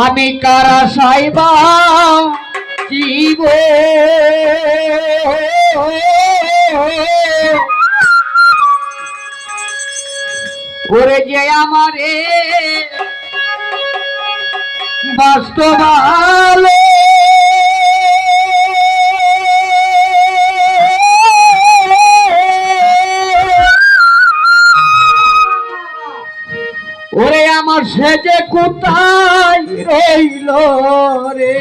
আমি কারা সাইবা? জীব ওরে যে আমারে বাস্তবালো আমার সেজে কোথায় রইল রে?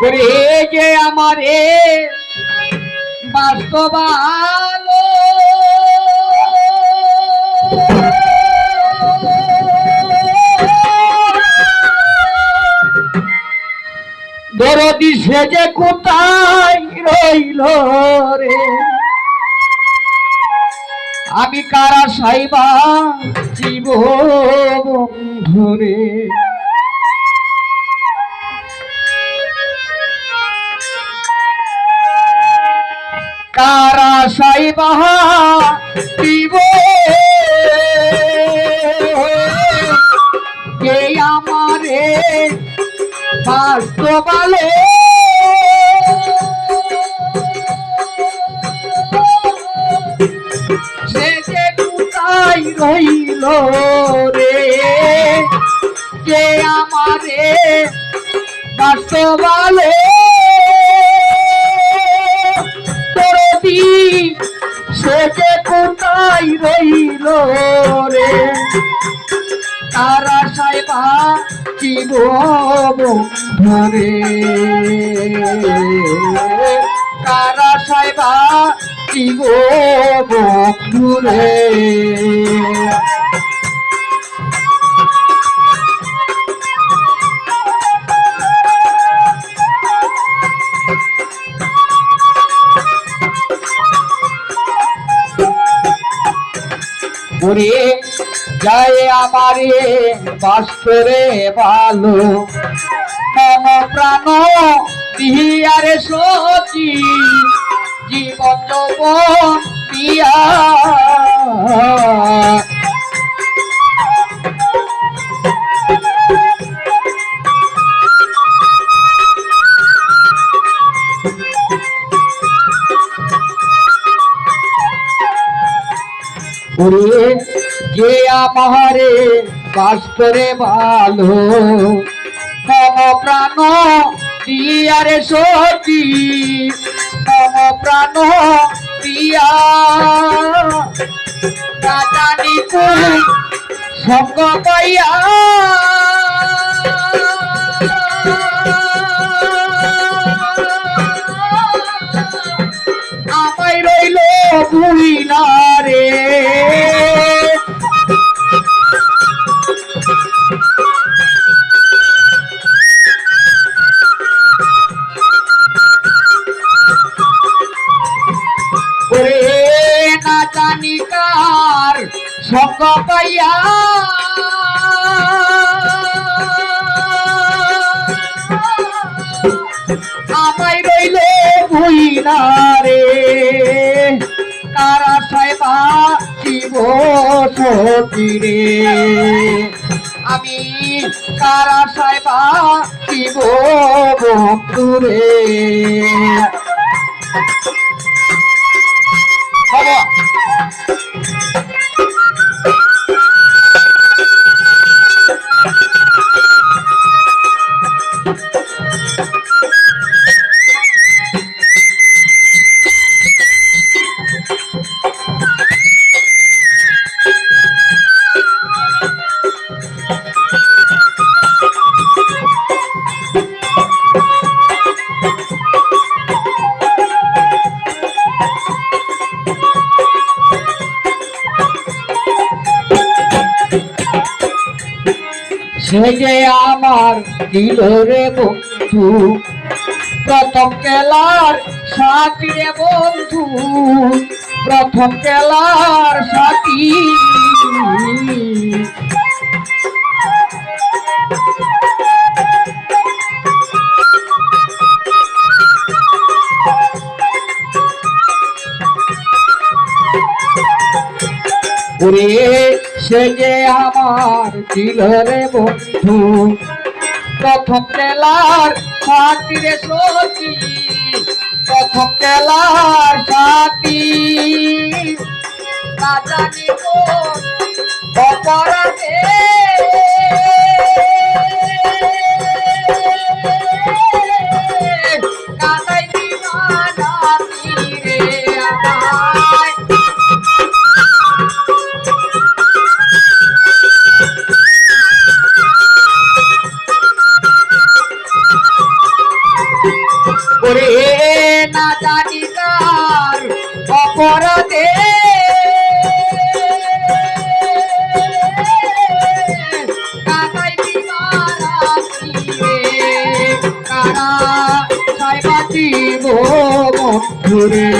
এ যে আমার এ দরদি সেজে কোথায় রইল রে? আমি কারা সাইবা জীব বন্ধুরে কারা সাইবা বাস্তবালো সে যে কোথায় রইল রে? কে আমারে বাস্তবালো তোরদি সে যে কোথায় রইল রে? তারা সাইবা জীব ধরে? কারা সাইবা জীব বন্ধুরে ওরে যায় আমারে বাস্তরে ভালো মম প্রাণ দিয়ারে সচি জীবন যৌবন দিয়া। যে আমারে বাস্তরে ভালো মম প্রাণ দিয়ারে সচি মম প্রাণ দিয়া। সঙ্গ পাইয়া। আমায় রইল বুড়িলা রে না জানি কার সঙ্গ পাইয়া আমায় রইল ভুইনা রে, কারা সাহেবা শিব সতী রে? আমি কারা সাহেবা শিব বন্ধু রে? সে যে আমার দিল রে বন্ধু, প্রথম কেলার সাথী রে বন্ধু, প্রথম কেলার সাথী। ওরে সে যে আমার ছিল রে বন্ধু, প্রথম খেলার সাথী সতী, প্রথম খেলার সাথী। না জানি অপরাধে। জানি তার অপরাধে। কানাই দিবানা তীরে কারা সাইবাতি বন্ধুরে?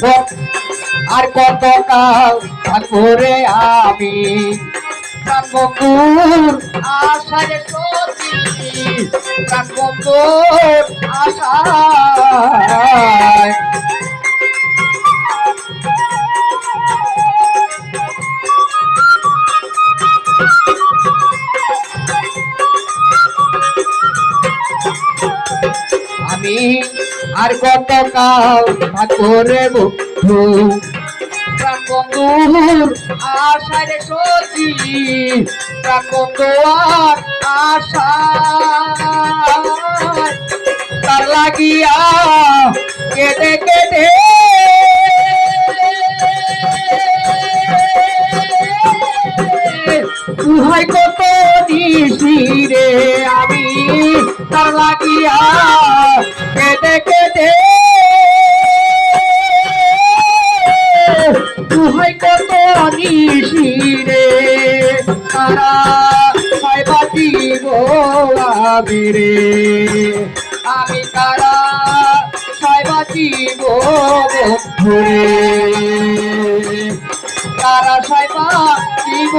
ব- আর কত কাল করে আমি প্রাণ বন্ধুর আশায় সতী প্রাণ বন্ধুর আর কত কাল করে বন্ধু বন্ধুর আশায় সতী আর আশা তার লাগিয়া কেটে কেটে তুহাই কত দিশিরে আমি? তার লাগিয়া কত নিশিরে তারা গোলাবি রে। আমি তারা বন্ধুরে তারা সাইবা দিব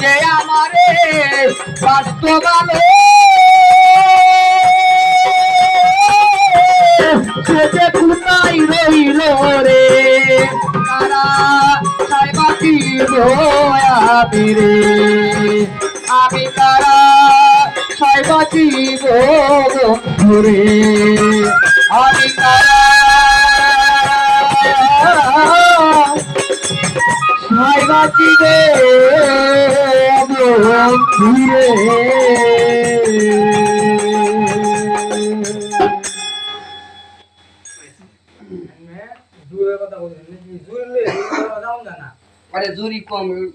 যে আমারে রইল রে তারা সাইবা দিব আমি রে আমি তারা সাইবা দিব বন্ধুরে আমি তারা সাইবাতি রে বন্ধুরে para Duricoma.